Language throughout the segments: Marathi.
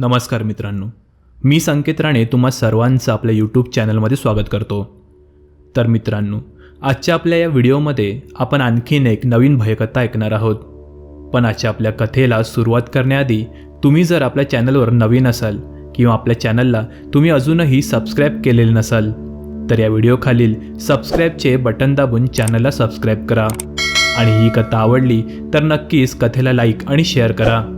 नमस्कार मित्रांनो मी संकेत राणे तुम्हा सर्वांचं आपल्या यूट्यूब चॅनलमध्ये स्वागत करतो. तर मित्रांनो आजच्या आपल्या या व्हिडिओमध्ये आपण आणखीन एक नवीन भयकथा ऐकणार आहोत. पण आजच्या आपल्या कथेला सुरुवात करण्याआधी तुम्ही जर आपल्या चॅनलवर नवीन असाल किंवा आपल्या चॅनलला तुम्ही अजूनही सबस्क्राईब केलेले नसाल तर या व्हिडिओखालील सबस्क्राईबचे बटन दाबून चॅनलला सबस्क्राईब करा. आणि ही कथा आवडली तर नक्कीच कथेला लाईक आणि शेअर करा.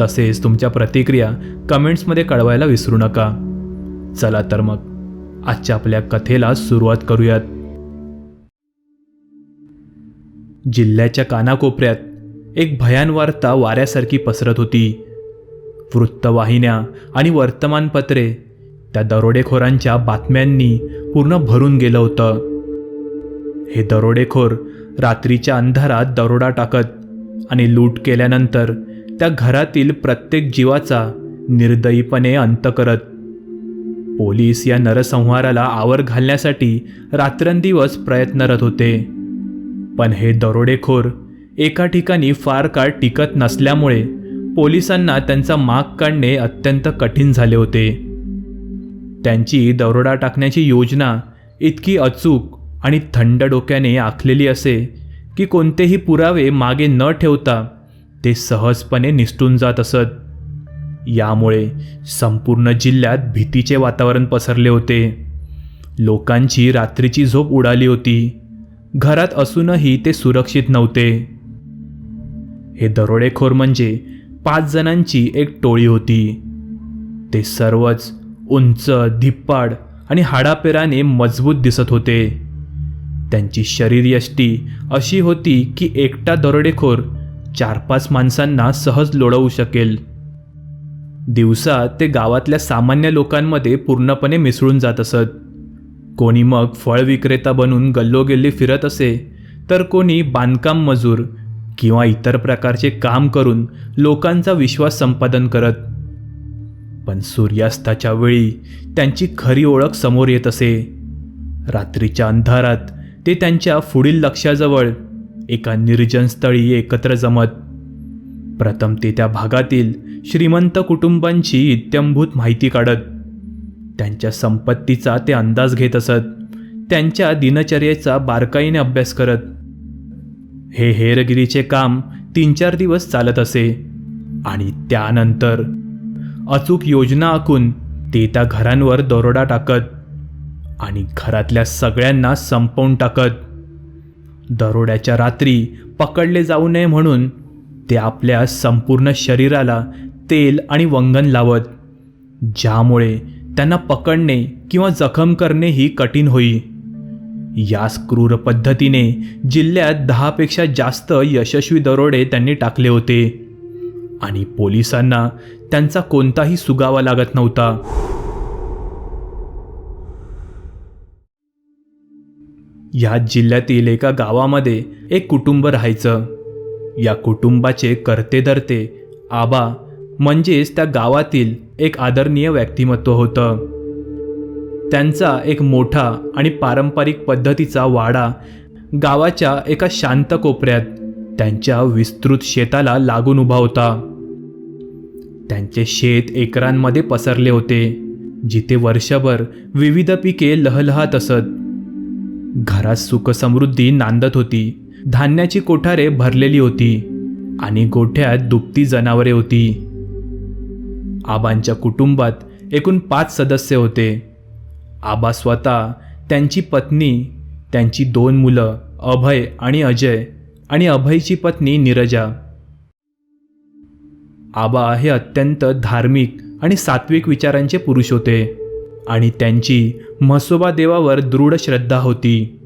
तसेच तुमच्या प्रतिक्रिया कमेंट्समध्ये कळवायला विसरू नका. चला तर मग आजच्या आपल्या कथेला सुरुवात करूयात. जिल्ह्याच्या कानाकोपऱ्यात एक भयान वार्ता वाऱ्यासारखी पसरत होती. वृत्तवाहिन्या आणि वर्तमानपत्रे त्या दरोडेखोरांच्या बातम्यांनी पूर्ण भरून गेलं होतं. हे दरोडेखोर रात्रीच्या अंधारात दरोडा टाकत आणि लूट केल्यानंतर त्या घरातील प्रत्येक जीवाचा निर्दयीपणे अंत करत. पोलीस या नरसंहाराला आवर घालण्यासाठी रात्रंदिवस प्रयत्नरत होते. पण हे दरोडेखोर एका ठिकाणी फार काळ टिकत नसल्यामुळे पोलिसांना त्यांचा माग काढणे अत्यंत कठीण झाले होते. त्यांची दरोडा टाकण्याची योजना इतकी अचूक आणि थंड डोक्याने आखलेली असे की कोणतेही पुरावे मागे न ठेवता ते सहजपणे निसटून जात असत. यामुळे संपूर्ण जिल्ह्यात भीतीचे वातावरण पसरले होते. लोकांची रात्रीची झोप उडाली होती. घरात असूनही ते सुरक्षित नव्हते. हे दरोडेखोर म्हणजे पाच जणांची एक टोळी होती. ते सर्वच उंच धिप्पाड आणि हाडापेराने मजबूत दिसत होते. त्यांची शरीरयष्टी अशी होती की एकटा दरोडेखोर चार पाच माणसांना सहज लोळवू शकेल. दिवसा ते गावातल्या सामान्य लोकांमध्ये पूर्णपणे मिसळून जात असत. कोणी मग फळ विक्रेता बनून गल्लोगल्ली फिरत असे तर कोणी बांधकाम मजूर किंवा इतर प्रकारचे काम करून लोकांचा विश्वास संपादन करत. पण सूर्यास्ताच्या वेळी त्यांची खरी ओळख समोर येत असे. रात्रीच्या अंधारात ते त्यांच्या पुढील लक्षाजवळ एका निर्जन स्थळी एकत्र जमत. प्रथम ते त्या भागातील श्रीमंत कुटुंबांची इत्यंभूत माहिती काढत. त्यांच्या संपत्तीचा ते अंदाज घेत असत. त्यांच्या दिनचर्येचा बारकाईने अभ्यास करत. हे हेरगिरीचे काम तीन चार दिवस चालत असे. आणि त्यानंतर अचूक योजना आखून ते त्या घरांवर दरोडा टाकत. आणि घरातल्या सगळ्यांना संपवून टाकत. दरोड्याच्या रात्री पकडले जाऊ नये म्हणून ते आपल्या संपूर्ण शरीराला तेल आणि वंगण लावत ज्यामुळे त्यांना पकडणे किंवा जखम करणे ही कठीण होई. याच क्रूर पद्धतीने जिल्ह्यात दहापेक्षा जास्त यशस्वी दरोडे त्यांनी टाकले होते. आणि पोलिसांना त्यांचा कोणताही सुगावा लागत नव्हता. ह्या जिल्ह्यातील एका गावामध्ये एक कुटुंब राहायचं. या कुटुंबाचे करते धरते आबा म्हणजेच त्या गावातील एक आदरणीय व्यक्तिमत्व होतं. त्यांचा एक मोठा आणि पारंपरिक पद्धतीचा वाडा गावाच्या एका शांत कोपऱ्यात त्यांच्या विस्तृत शेताला लागून उभा होता. त्यांचे शेत एकरांमध्ये पसरले होते जिथे वर्षभर विविध पिके लहलहात असत. घरात सुखसमृद्धी नांदत होती. धान्याची कोठारे भरलेली होती आणि गोठ्यात दुपती जनावरे होती. आबांच्या कुटुंबात एकूण पाच सदस्य होते. आबा स्वतः त्यांची पत्नी त्यांची दोन मुलं अभय आणि अजय आणि अभयची पत्नी नीरजा. आबा हे अत्यंत धार्मिक आणि सात्विक विचारांचे पुरुष होते. आणि त्यांची म्हसोबा देवावर दृढ श्रद्धा होती.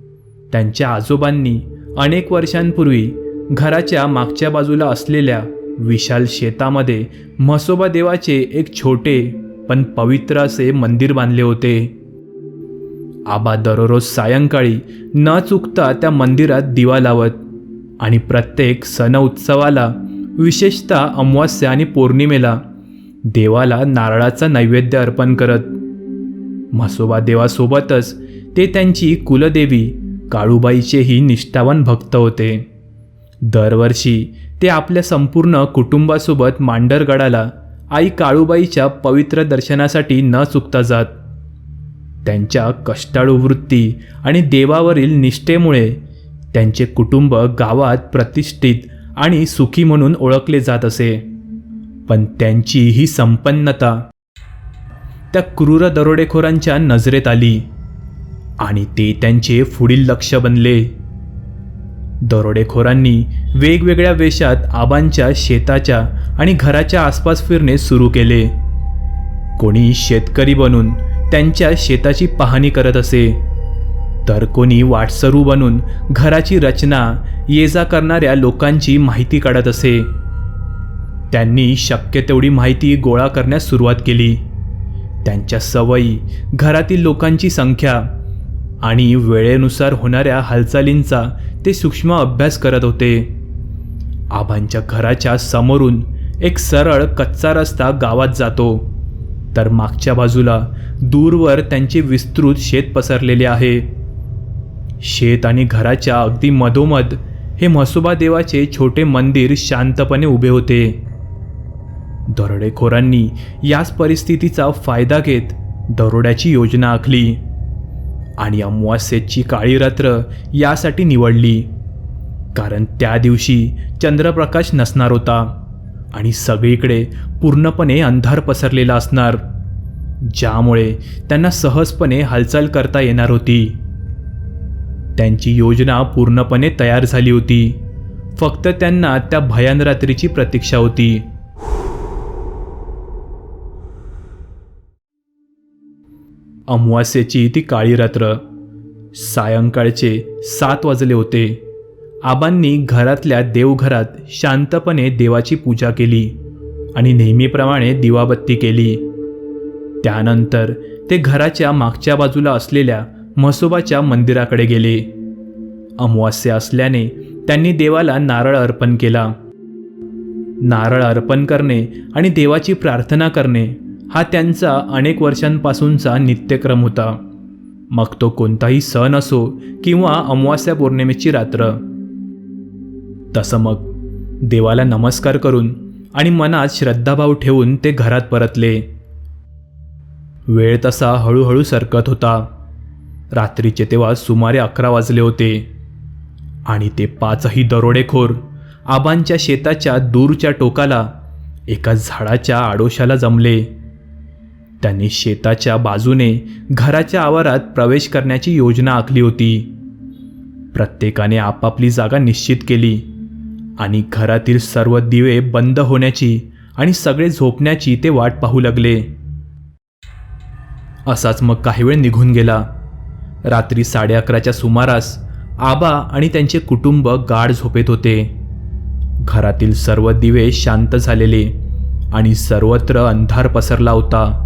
त्यांच्या आजोबांनी अनेक वर्षांपूर्वी घराच्या मागच्या बाजूला असलेल्या विशाल शेतामध्ये म्हसोबा देवाचे एक छोटे पण पवित्र असे मंदिर बांधले होते. आबा दररोज सायंकाळी न चुकता त्या मंदिरात दिवा लावत आणि प्रत्येक सण उत्सवाला विशेषतः अमावास्या आणि पौर्णिमेला देवाला नारळाचा नैवेद्य अर्पण करत म्हसोबा देवासोबतच ते त्यांची कुलदेवी काळूबाईचेही निष्ठावान भक्त होते. दरवर्षी ते आपल्या संपूर्ण कुटुंबासोबत मांडरगडाला आई काळूबाईच्या पवित्र दर्शनासाठी न चुकता जात. त्यांच्या कष्टाळू वृत्ती आणि देवावरील निष्ठेमुळे त्यांचे कुटुंब गावात प्रतिष्ठित आणि सुखी म्हणून ओळखले जात असे. पण त्यांची ही संपन्नता त्या क्रूर दरोडेखोरांच्या नजरेत आली आणि ते त्यांचे पुढील लक्ष बनले. दरोडेखोरांनी वेगवेगळ्या वेशात आबांच्या शेताच्या आणि घराच्या आसपास फिरणे सुरू केले. कोणी शेतकरी बनून त्यांच्या शेताची पाहणी करत असे तर कोणी वाटसरू बनून घराची रचना ये जा करणाऱ्या लोकांची माहिती काढत असे. त्यांनी शक्य तेवढी माहिती गोळा करण्यास सुरुवात केली. त्यांच्या सवयी घरातील लोकांची संख्या आणि वेळेनुसार होणाऱ्या हालचालींचा ते सूक्ष्म अभ्यास करत होते. आबांच्या घराच्या समोरून एक सरळ कच्चा रस्ता गावात जातो. तर मागच्या बाजूला दूरवर त्यांचे विस्तृत शेत पसरलेले आहे. शेत आणि घराच्या अगदी मधोमध हे म्हसोबा देवाचे छोटे मंदिर शांतपणे उभे होते. दरोडेखोरांनी याच परिस्थितीचा फायदा घेत दरोड्याची योजना आखली. आणि अमावास्येची काळी रात्र यासाठी निवडली. कारण त्या दिवशी चंद्रप्रकाश नसणार होता आणि सगळीकडे पूर्णपणे अंधार पसरलेला असणार ज्यामुळे त्यांना सहजपणे हालचाल करता येणार होती. त्यांची योजना पूर्णपणे तयार झाली होती. फक्त त्यांना त्या भयान रात्रीची प्रतीक्षा होती. अमावास्याची ती काळी रात्र. सायंकाळचे सात वाजले होते. आबांनी घरातल्या देवघरात शांतपणे देवाची पूजा केली आणि नेहमीप्रमाणे दिवाबत्ती केली. त्यानंतर ते घराच्या मागच्या बाजूला असलेल्या म्हसोबाच्या मंदिराकडे गेले. अमावास्या असल्याने त्यांनी देवाला नारळ अर्पण केला. नारळ अर्पण करणे आणि देवाची प्रार्थना करणे हा त्यांचा अनेक वर्षांपासूनचा नित्यक्रम होता. मग तो कोणताही सण असो किंवा अमावास्या पौर्णिमेची रात्र. तसं मग देवाला नमस्कार करून आणि मनात श्रद्धाभाव ठेवून ते घरात परतले. वेळ तसा हळूहळू सरकत होता. रात्रीचे तेव्हा सुमारे अकरा वाजले होते. आणि ते पाचही दरोडेखोर आबांच्या शेताच्या दूरच्या टोकाला एका झाडाच्या आडोशाला जमले. त्यांनी शेताच्या बाजूने घराच्या आवारात प्रवेश करण्याची योजना आखली होती. प्रत्येकाने आपापली जागा निश्चित केली आणि घरातील सर्व दिवे बंद होण्याची आणि सगळे झोपण्याची ते वाट पाहू लागले. असाच मग काही वेळ निघून गेला. रात्री साडे अकराच्या सुमारास आबा आणि त्यांचे कुटुंब गाढ झोपेत होते. घरातील सर्व दिवे शांत झालेले आणि सर्वत्र अंधार पसरला होता.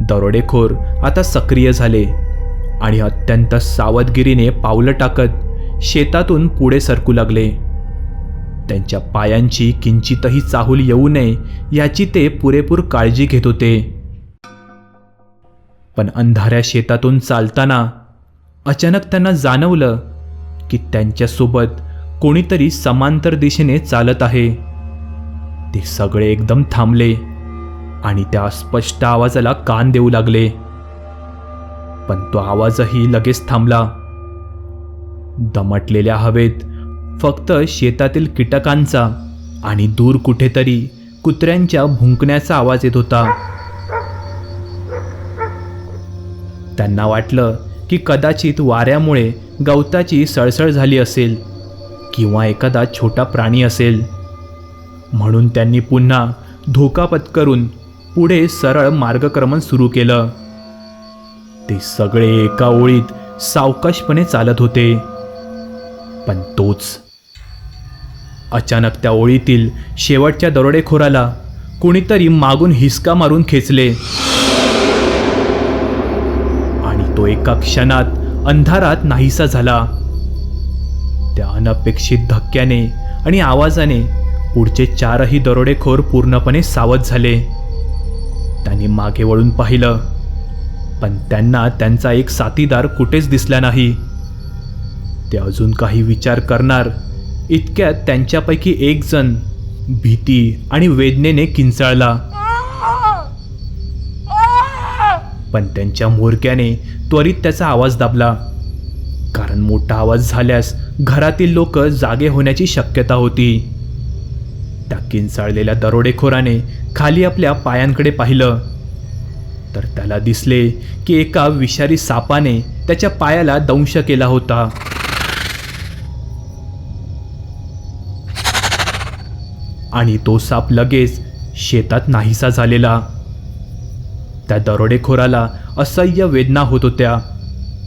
दरोडेखोर आता सक्रिय झाले आणि अत्यंत सावधगिरीने पावलं टाकत शेतातून पुढे सरकू लागले. त्यांच्या पायांची किंचितही चाहूल येऊ नये याची ते पुरेपूर काळजी घेत होते. पण अंधाऱ्या शेतातून चालताना अचानक त्यांना जाणवलं की त्यांच्यासोबत कोणीतरी समांतर दिशेने चालत आहे. ते सगळे एकदम थांबले. आणि त्या स्पष्ट आवाजाला कान देऊ लागले. पण तो आवाजही लगेच थांबला. दमटलेल्या हवेत फक्त शेतातील कीटकांचा आणि दूर कुठेतरी कुत्र्यांच्या भुंकण्याचा आवाज येत होता. त्यांना वाटलं की कदाचित वाऱ्यामुळे गवताची सळसळ झाली असेल किंवा एखादा छोटा प्राणी असेल. म्हणून त्यांनी पुन्हा धोका पत्करून पुढे सरळ मार्गक्रमण सुरू केलं. ते सगळे एका ओळीत सावकाशपणे चालत होते. पण तोच अचानक त्या ओळीतील शेवटच्या दरोडेखोराला कोणीतरी मागून हिसका मारून खेचले. आणि तो एका क्षणात अंधारात नाहीसा झाला. त्या अनपेक्षित धक्क्याने आणि आवाजाने पुढचे चारही दरोडेखोर पूर्णपणे सावध झाले. त्याने मागे वळून पाहिलं. पण त्यांना त्यांचा एक साथीदार कुठेच दिसला नाही. ते अजून काही विचार करणार. इतक्यात त्यांच्यापैकी एक जण भीती आणि वेदनेने किंचाळला. पण त्यांच्या मोरक्याने त्वरित त्याचा आवाज दाबला. कारण मोठा आवाज झाल्यास घरातील लोक जागे होण्याची शक्यता होती. त्या किंचाळलेल्या दरोडेखोराने खाली आपल्या पायांकडे पाहिलं. तर त्याला दिसले की एका विषारी सापाने त्याच्या पायाला दंश केला होता. आणि तो साप लगेच शेतात नाहीसा झालेला. त्या दरोडेखोराला असह्य वेदना होत होत्या.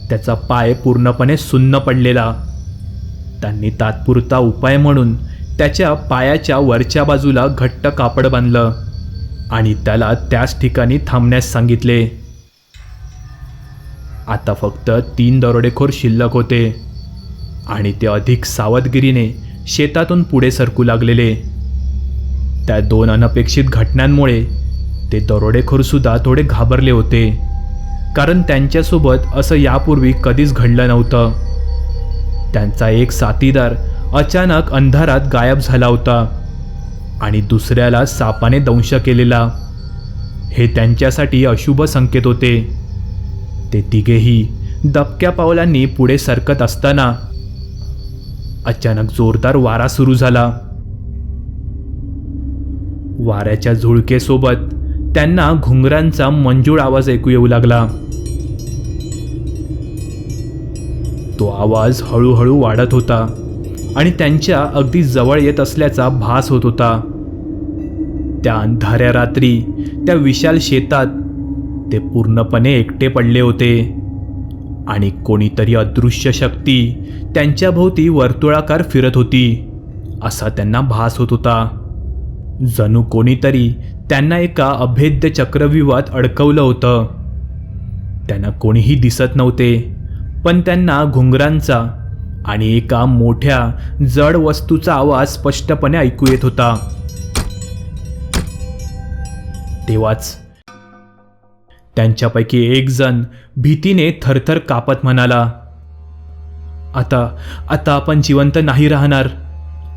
त्याचा पाय पूर्णपणे सुन्न पडलेला. त्यांनी तात्पुरता उपाय म्हणून त्याच्या पायाच्या वरच्या बाजूला घट्ट कापड बांधलं आणि त्याला त्याच ठिकाणी थांबण्यास सांगितले. आता फक्त तीन दरोडेखोर शिल्लक होते आणि ते अधिक सावधगिरीने शेतातून पुढे सरकू लागलेले. त्या दोन अनपेक्षित घटनांमुळे ते दरोडेखोरसुद्धा थोडे घाबरले होते कारण त्यांच्यासोबत असं यापूर्वी कधीच घडलं नव्हतं. त्यांचा एक साथीदार अचानक अंधारात गायब झाला होता आणि दुसऱ्याला सापाने दंश केलेला. हे त्यांच्यासाठी अशुभ संकेत होते. ते तिघेही दबक्या पावलांनी पुढे सरकत असताना अचानक जोरदार वारा सुरू झाला. वाऱ्याच्या झुळकेसोबत त्यांना घुंगरांचा मंजूळ आवाज ऐकू येऊ लागला. तो आवाज हळूहळू वाढत होता. आणि त्यांच्या अगदी जवळ येत असल्याचा भास होत होता. त्या अंधाऱ्या रात्री त्या विशाल शेतात ते पूर्णपणे एकटे पडले होते. आणि कोणीतरी अदृश्य शक्ती त्यांच्याभोवती वर्तुळाकार फिरत होती असा त्यांना भास होत होता. जणू कोणीतरी त्यांना एका अभेद्य चक्रव्यूहात अडकवलं होतं. त्यांना कोणीही दिसत नव्हते पण त्यांना घुंगरांचा आणि एका मोठ्या जड वस्तूचा आवाज स्पष्टपणे ऐकू येत होता. तेव्हाच त्यांच्यापैकी एक जण भीतीने थरथर कापत म्हणाला आता आता आपण जिवंत नाही राहणार.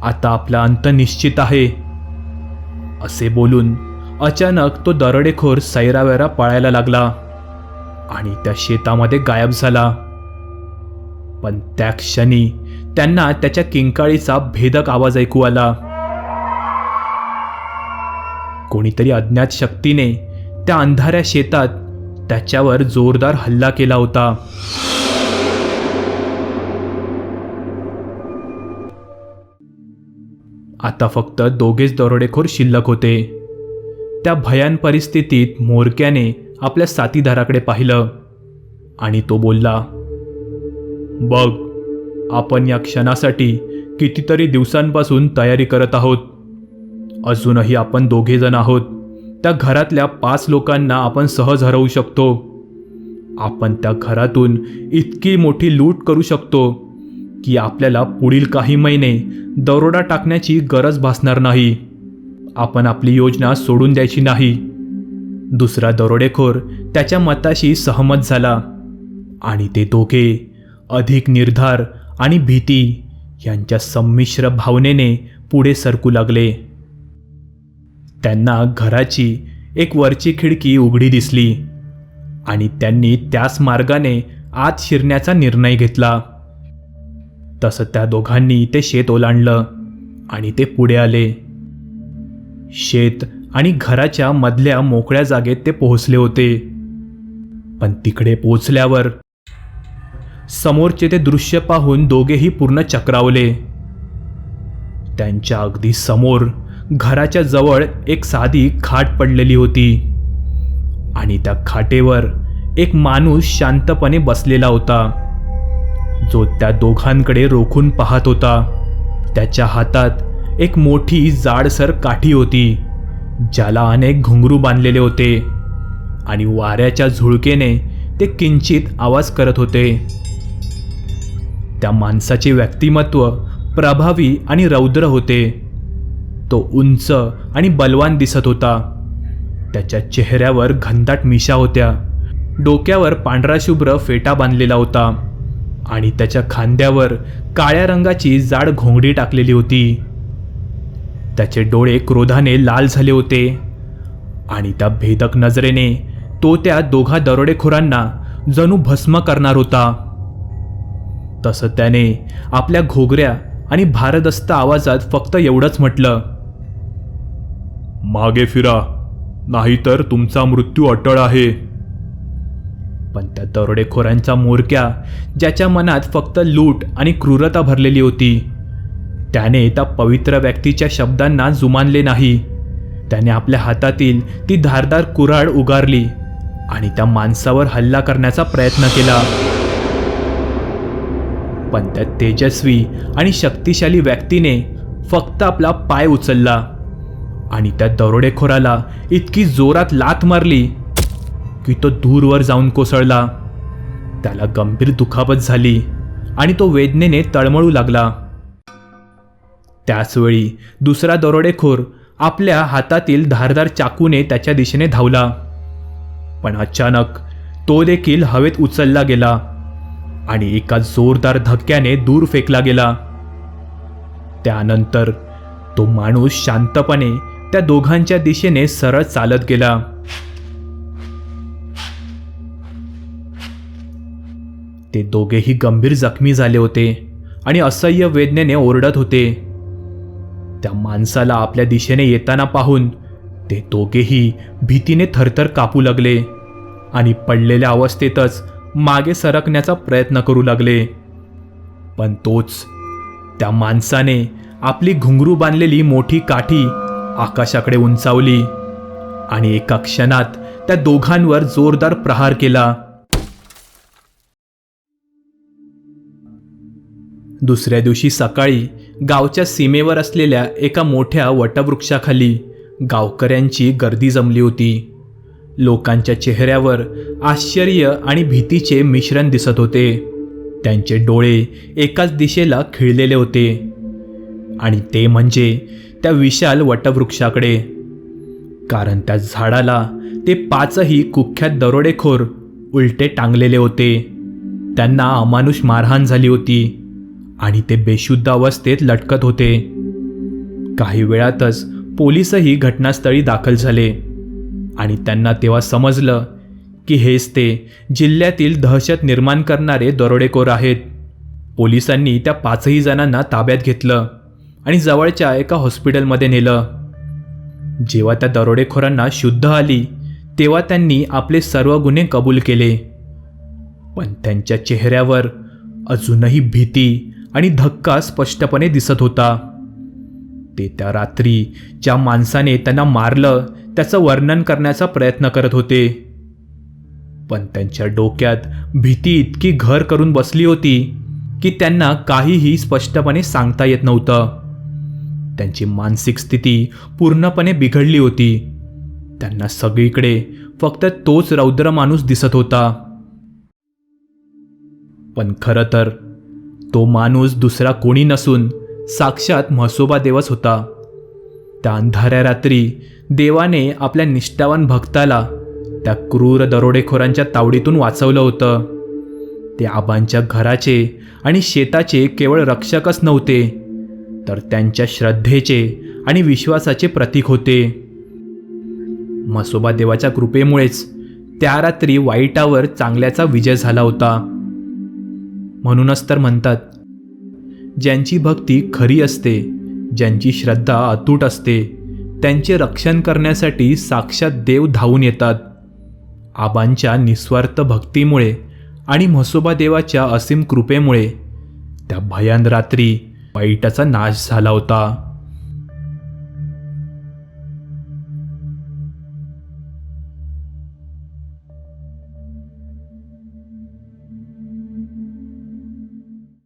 आता आपला अंत निश्चित आहे. असे बोलून अचानक तो दरोडेखोर सैरावैरा पळायला लागला आणि त्या शेतामध्ये गायब झाला. पण त्या क्षणी त्यांना त्याच्या किंकाळीचा भेदक आवाज ऐकू आला. कोणीतरी अज्ञात शक्तीने त्या अंधाऱ्या शेतात त्याच्यावर जोरदार हल्ला केला होता. आता फक्त दोघेच दरोडेखोर शिल्लक होते. त्या भयान परिस्थितीत मोरक्याने आपल्या साथीदाराकडे पाहिलं आणि तो बोलला बघ आपण या क्षणासाठी कितीतरी दिवसांपासून तयारी करत आहोत. अजूनही आपण दोघेजण आहोत. त्या घरातल्या पाच लोकांना आपण सहज हरवू शकतो. आपण त्या घरातून इतकी मोठी लूट करू शकतो की आपल्याला पुढील काही महिने दरोडा टाकण्याची गरज भासणार नाही. आपण आपली योजना सोडून द्यायची नाही. दुसरा दरोडेखोर त्याच्या मताशी सहमत झाला आणि ते दोघे अधिक निर्धार आणि भीती यांच्या संमिश्र भावनेने पुढे सरकू लागले. त्यांना घराची एक वरची खिडकी उघडी दिसली आणि त्यांनी त्याच मार्गाने आत शिरण्याचा निर्णय घेतला. तसं त्या दोघांनी ते शेत ओलांडलं आणि ते पुढे आले. शेत आणि घराच्या मधल्या मोकळ्या जागेत ते पोहोचले होते. पण तिकडे पोचल्यावर समोरचे ते दृश्य पाहून दोघेही पूर्ण चक्रावले. त्यांच्या अगदी समोर घराच्या जवळ एक साधी खाट पडलेली होती. आणि त्या खाटेवर एक माणूस शांतपणे बसलेला होता. जो त्या दोघांकडे रोखून पाहत होता. त्याच्या हातात एक मोठी जाडसर काठी होती ज्याला अनेक घुंगरू बांधलेले होते. आणि वाऱ्याच्या झुळकेने ते किंचित आवाज करत होते. त्या माणसाचे व्यक्तिमत्व प्रभावी आणि रौद्र होते. तो उंच आणि बलवान दिसत होता. त्याच्या चेहऱ्यावर घनदाट मिशा होत्या. डोक्यावर पांढरा शुभ्र फेटा बांधलेला होता आणि त्याच्या खांद्यावर काळ्या रंगाची जाड घोंगडी टाकलेली होती. त्याचे डोळे क्रोधाने लाल झाले होते आणि त्या भेदक नजरेने तो त्या दोघा दरोडेखोरांना जणू भस्म करणार होता. तसं त्याने आपल्या घोगऱ्या आणि भारदस्त आवाजात फक्त एवढंच म्हटलं मागे फिरा नाहीतर तुमचा मृत्यू अटळ आहे. पण त्या दरोडेखोरांचा मोरक्या ज्याच्या मनात फक्त लूट आणि क्रूरता भरलेली होती त्याने त्या पवित्र व्यक्तीच्या शब्दांना जुमानले नाही. त्याने आपल्या हातातील ती धारदार कुऱ्हाड उगारली आणि त्या माणसावर हल्ला करण्याचा प्रयत्न केला. पण त्या तेजस्वी आणि शक्तिशाली व्यक्तीने फक्त आपला पाय उचलला. आणि त्या दरोडेखोराला इतकी जोरात लाथ मारली की तो दूरवर जाऊन कोसळला. त्याला गंभीर दुखापत झाली आणि तो वेदनेने तळमळू लागला. त्याचवेळी दुसरा दरोडेखोर आपल्या हातातील धारदार चाकूने त्याच्या दिशेने धावला. पण अचानक तो देखील हवेत उचलला गेला. आणि एका जोरदार धक्क्याने दूर फेकला गेला. त्यानंतर तो माणूस शांतपणे त्या दोघांच्या दिशेने सरळ चालत गेला. ते दोघेही गंभीर जखमी झाले होते आणि असह्य वेदनेने ओरडत होते. त्या माणसाला आपल्या दिशेने येताना पाहून ते दोघेही भीतीने थरथर कापू लागले आणि पडलेल्या अवस्थेतच मागे सरकण्याचा प्रयत्न करू लागले. पण तोच त्या माणसाने आपली घुंगरू बांधलेली मोठी काठी आकाशाकडे उंचावली आणि एका क्षणात त्या दोघांवर जोरदार प्रहार केला. दुसऱ्या दिवशी सकाळी गावच्या सीमेवर असलेल्या एका मोठ्या वटवृक्षाखाली गावकऱ्यांची गर्दी जमली होती. लोकांच्या चेहऱ्यावर आश्चर्य आणि भीतीचे मिश्रण दिसत होते. त्यांचे डोळे एकाच दिशेला खिळलेले होते. आणि ते म्हणजे त्या विशाल वटवृक्षाकडे. कारण त्या झाडाला ते पाचही कुख्यात दरोडेखोर उलटे टांगलेले होते. त्यांना अमानुष मारहाण झाली होती आणि ते बेशुद्ध अवस्थेत लटकत होते. काही वेळातच पोलीसही घटनास्थळी दाखल झाले. आणि त्यांना तेव्हा समजलं की हेच ते जिल्ह्यातील दहशत निर्माण करणारे दरोडेखोर आहेत. पोलिसांनी त्या पाचही जणांना ताब्यात घेतलं आणि जवळच्या एका हॉस्पिटलमध्ये नेलं. जेव्हा त्या दरोडेखोरांना शुद्ध आली तेव्हा त्यांनी आपले सर्व गुन्हे कबूल केले. पण त्यांच्या चेहऱ्यावर अजूनही भीती आणि धक्का स्पष्टपणे दिसत होता. ते त्या रात्री ज्या माणसाने त्यांना मारलं त्याचं वर्णन करण्याचा प्रयत्न करत होते. पण त्यांच्या डोक्यात भीती इतकी घर करून बसली होती की त्यांना काहीही स्पष्टपणे सांगता येत नव्हतं. त्यांची मानसिक स्थिती पूर्णपणे बिघडली होती. त्यांना सगळीकडे फक्त तोच रौद्र माणूस दिसत होता. पण खरं तर तो माणूस दुसरा कोणी नसून साक्षात म्हसोबा देवच होता. त्या अंधाऱ्या रात्री देवाने आपल्या निष्ठावान भक्ताला त्या क्रूर दरोडेखोरांच्या तावडीतून वाचवलं होतं. ते आबांच्या घराचे आणि शेताचे केवळ रक्षकच नव्हते तर त्यांच्या श्रद्धेचे आणि विश्वासाचे प्रतीक होते. मसोबा देवाच्या कृपेमुळेच त्या रात्री वाईटावर चांगल्याचा विजय झाला होता. म्हणूनच तर म्हणतात ज्यांची भक्ती खरी असते ज्यांची श्रद्धा अतूट असते त्यांचे रक्षण करण्यासाठी साक्षात देव धावून येतात. आबांच्या निस्वार्थ भक्तीमुळे आणि म्हसोबा देवाच्या असीम कृपेमुळे त्या भयान रात्री वाईटाचा नाश झाला होता.